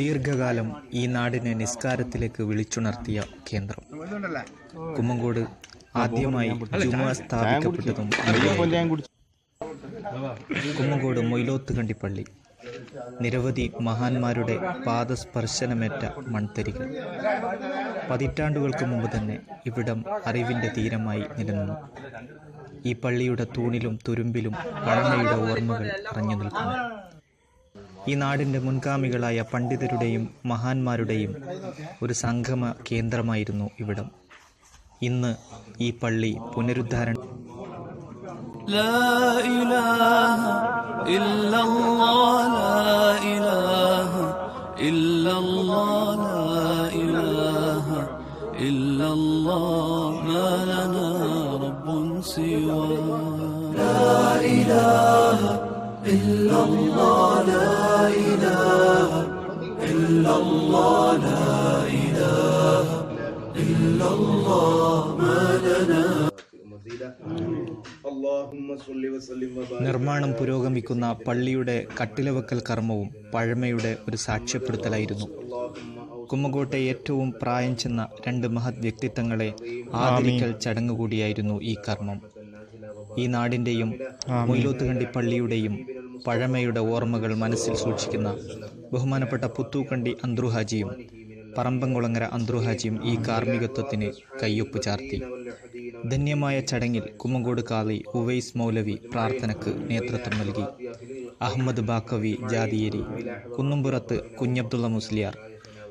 ദീർഘകാലം ഈ നാടിനെ നിസ്കാരത്തിലേക്ക് വിളിച്ചുണർത്തിയ കേന്ദ്രം. കുമ്മങ്കോട് ആദ്യമായി സ്ഥാപിക്കപ്പെട്ടതും കുമ്മങ്കോട് മൊയ്ലോത്ത് കണ്ടിപ്പള്ളി. നിരവധി മഹാന്മാരുടെ പാദസ്പർശനമേറ്റ മൺതരികൾ. പതിറ്റാണ്ടുകൾക്ക് മുമ്പ് തന്നെ ഇവിടം അറിവിന്റെ തീരമായി നിലനിന്നു. ഈ പള്ളിയുടെ തൂണിലും തുരുമ്പിലും പഴമയുടെ ഓർമ്മകൾ അറിഞ്ഞു നിൽക്കുന്നു. ഈ നാടിന്റെ മുൻഗാമികളായ പണ്ഡിതരുടെയും മഹാന്മാരുടെയും ഒരു സംഗമ കേന്ദ്രമായിരുന്നു ഇവിടം. ഇന്ന് ഈ പള്ളി പുനരുദ്ധാരണ ഇല്ലല്ലാ إلا الله لا إله إلا الله لا إله إلا الله ما لنا رب سوى لا إله إلا الله لا إله إلا الله لا إله إلا الله ما لنا اللهم صل وسلم وبارك നിർമ്മാണം പുരോഗമിക്കുന്ന പള്ളിയുടെ കട്ടിലവക്കൽ കർമ്മവും പഴമയുടെ ഒരു സാക്ഷ്യപ്പെടുത്തലായിരുന്നു കുമ്മകോട്ടെ ഏറ്റവും പ്രായം ചെന്ന രണ്ട് മഹത് വ്യക്തിത്വങ്ങളെ ആദരിക്കൽ ചടങ്ങ് കൂടിയായിരുന്നു ഈ കർമ്മം ഈ നാടിൻ്റെയും മൊയ്ലോത്തുകണ്ടി പള്ളിയുടെയും പഴമയുടെ ഓർമ്മകൾ മനസ്സിൽ സൂക്ഷിക്കുന്ന ബഹുമാനപ്പെട്ട പുത്തൂക്കണ്ടി അന്ത്രുഹാജിയും പറമ്പംകുളങ്ങര അന്ത്രുഹാജിയും ഈ കാർമ്മികത്വത്തിന് കയ്യൊപ്പ് ചാർത്തി. ധന്യമായ ചടങ്ങിൽ കുമ്മങ്കോട് കാളി ഉവൈസ് മൗലവി പ്രാർത്ഥനക്ക് നേതൃത്വം നൽകി. അഹമ്മദ് ബാക്കവി ജാതിയേരി കുന്നുംപുറത്ത് കുഞ്ഞബ്ദുള്ള മുസ്ലിയാർ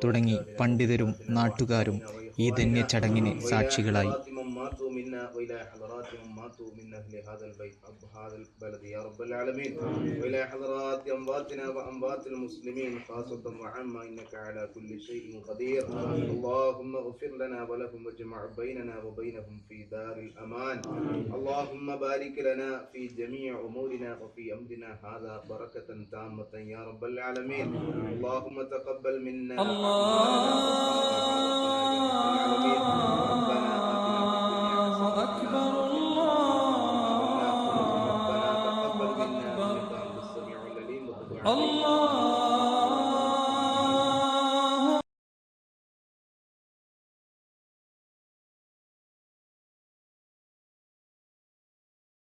തുടങ്ങി പണ്ഡിതരും നാട്ടുകാരും ഈ ധന്യ ചടങ്ങിന് സാക്ഷികളായി. ماتوا منا والى حضرات من ماتوا من أهل هذا البيت رب هذا البلد يا رب العالمين. والى حضرات امواتنا واموات المسلمين خاصة وعامة إنك على كل شيء قدير. اللهم اغفر لنا ولهم واجمع بيننا وبينهم في دار الأمان. اللهم بارك لنا في جميع أمورنا وفي أمرنا هذا بركة تامة يا رب العالمين. اللهم تقبل منا. الله. الله